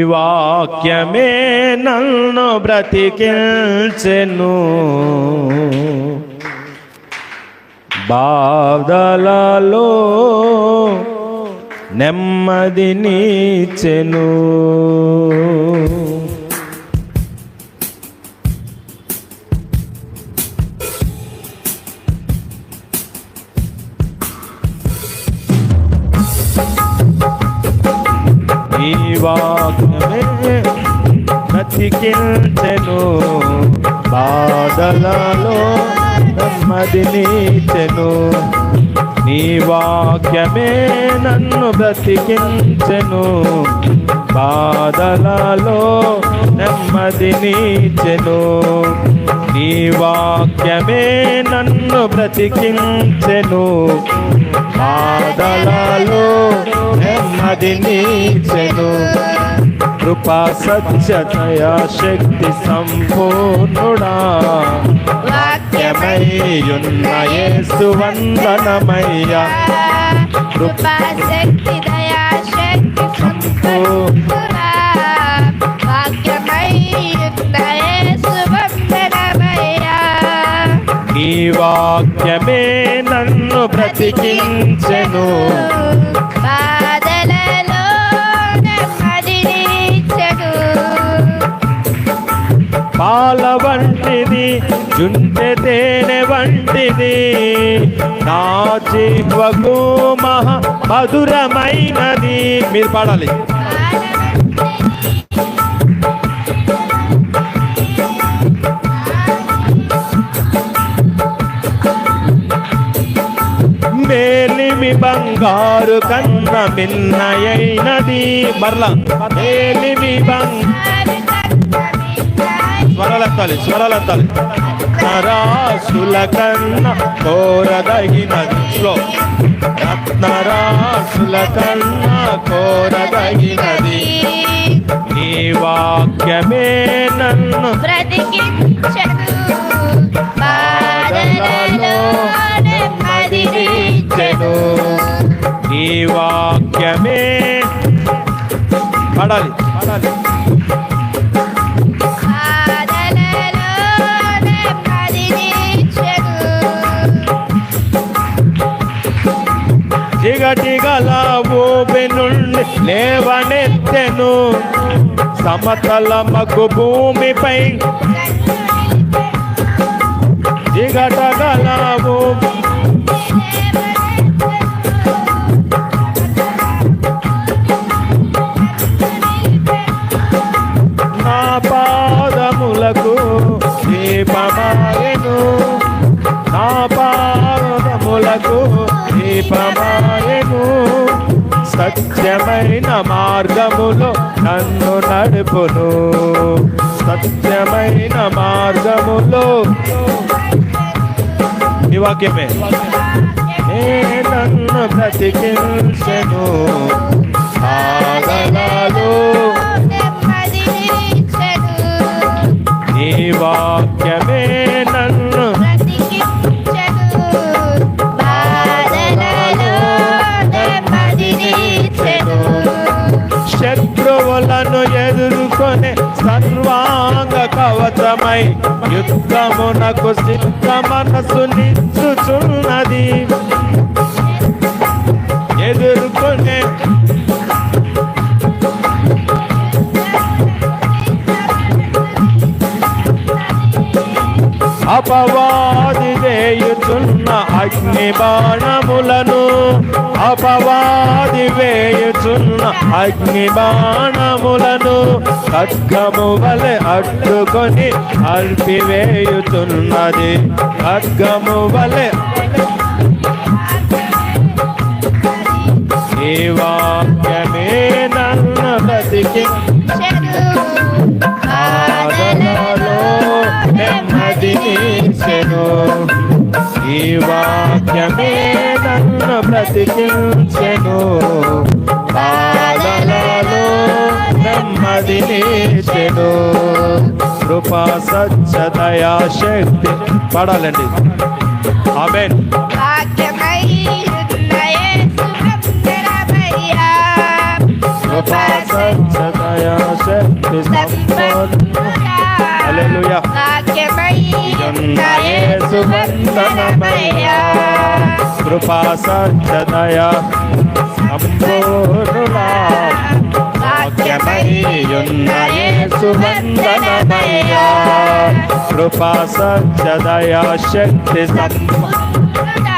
ఈ వాక్యమే నన్ను బ్రతికించెను. బాధలలో నెమ్మదినిచెను ఈ వాక్యమే బ్రతికించెను బాధలలో నెమ్మదినిచెను నీ వాక్యమే నన్ను బ్రతికించెను. బాధలలో నెమ్మది నీచెను. వాక్యమే నన్ను బ్రతికించెను. బాధలలో నెమ్మది నీచెను. కృపా సత్యతయా శక్తి సంపూర్ణుడా. వాక్యమయ్యున్న యేసు వందనమయ్యా. కృపా శక్తి వాక్యమే నన్ను బ్రతికించెను. పాల వంటిది జుంటె తేనె వంటిది. నా జీవకు మహా మధురమైనది. మీరు పాడాలి. ఏమి బంగారు కన్న మిన్నయైనది? మరలా ఏమి బంగారు స్వరాలెత్తాలి స్వరాలెత్తాలి. రత్నరాసుల కన్న కోరదగినది స్లో రత్నరాసుల కన్న కోరదగినది. నీ వాక్యమే నన్ను బ్రతికించెను. నెమ్మదినిచ్చెను నీ వాక్యమే పడాలి పడాలి. జిగటిగల ఊపి నుండి లేవనెత్తెను. సమతల మగ్గు భూమిపై జిగటగల ఊపి దీపమాయము సత్యమైన మార్గములో నన్ను నడుపును. సత్యమైన మార్గములో ఈ వాక్యమే. నే నన్ను బ్రతికించను. సాగనాలు శత్రువులను ఎదుర్కొనే సర్వాంగ కవచమై యుద్ధమునకు సిద్ధ మనసు నిచ్చుచున్నది ఎదుర్కొనే అపవ అగ్ని బాణములను అపవాది వేయుచున్న అగ్ని బాణములను ఖడ్గము వలె అడ్డుకొని అల్పివేయుచున్నది ఖడ్గము వలె ఈ బ్రతికించెను బాధలలో నెమ్మది నెమ్మదినిచ్చెను కృపా సత్యదయా శక్తి పడాలండి. ఆమెన్. వాక్యమై కృపా సత్య శక్తి అలెలుయా హల్లెలూయా కృపా సత్య సంపూర్ణుడా వాక్యమయ్యున్న యేసు కృపా సత్య శక్తి సంపూర్ణ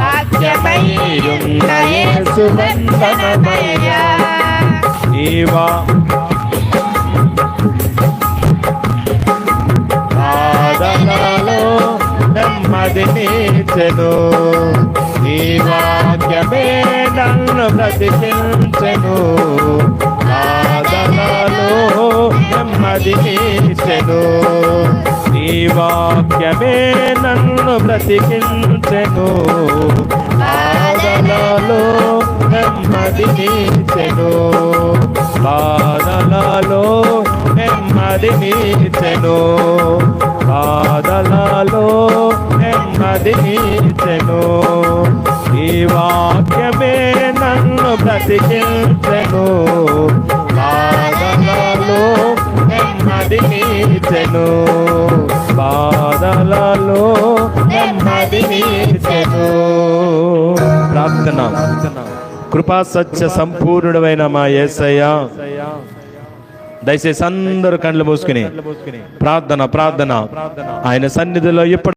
వాక్యమయ్యున్న నీవా నెమ్మది నీచెను. నీ వాక్యమే నన్ను బ్రతికించెను. పాదనాలో నెమ్మది నీచెను. నీ వాక్యమే నన్ను బ్రతికించెను. పాదనాలో నెమ్మది నీచెను. బాధలలో నెమ్మది నీచెను. బాధలలో నెమ్మది ఈ వాక్యమే నన్ను బ్రతికించెను. బాధలలో నెమ్మది నీచెను బాధలలో నెమ్మది నీచెను ప్రార్థన. కృపా సత్య సంపూర్ణుడమైన మా ఏసయ్య. దయచేసి అందరూ కళ్ళు మూసుకుని ప్రార్థన ప్రార్థన. ఆయన సన్నిధిలో ఇప్పుడు